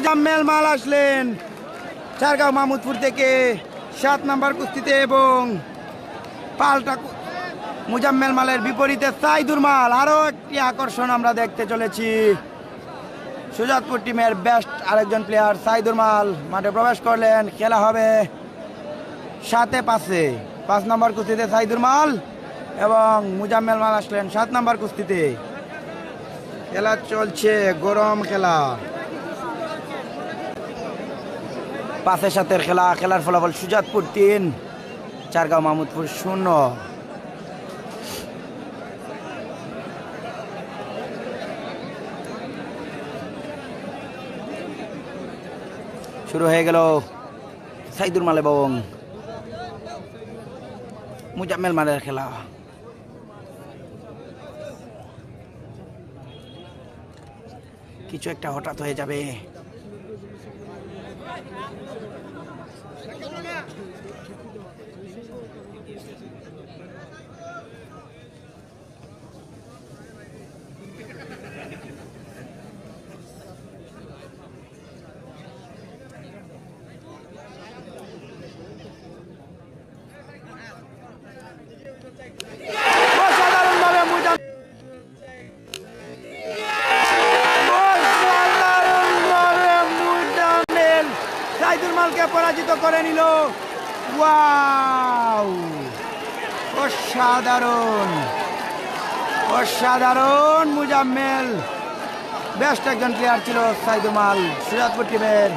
মুজাম্মেল মাল আসলেন চারগাঁও মাহমুদপুর থেকে সাত নাম্বার কুস্তিতে এবং পাল্টা মুজাম্মেল মালের বিপরীতে সাইদুর মাল। আরও একটি আকর্ষণ আমরা দেখতে চলেছি। সুজাতপুর টিমের বেস্ট আরেকজন প্লেয়ার সাইদুর মাল মাঠে প্রবেশ করলেন। খেলা হবে সাতে পাঁচে। পাঁচ নম্বর কুস্তিতে সাইদুর মাল এবং মুজাম্মেল মাল আসলেন সাত নম্বর কুস্তিতে। খেলা চলছে, গরম খেলা। পাঁচের সাথে খেলা, খেলার ফলাফল সুজাতপুর তিন, চারগাঁও মাহমুদপুর শূন্য। শুরু হয়ে গেল সাইদুর মাল এবং মুজাম্মেল মালের খেলা। কিছু একটা হঠাৎ হয়ে যাবে। Vai, মালকে পরাজিত করে নিল। অসাধারণ! অসাধারণ মুজাম্মেল। বেস্ট একজন প্লেয়ার ছিল সাইদুমাল সিরাজপুর টিমের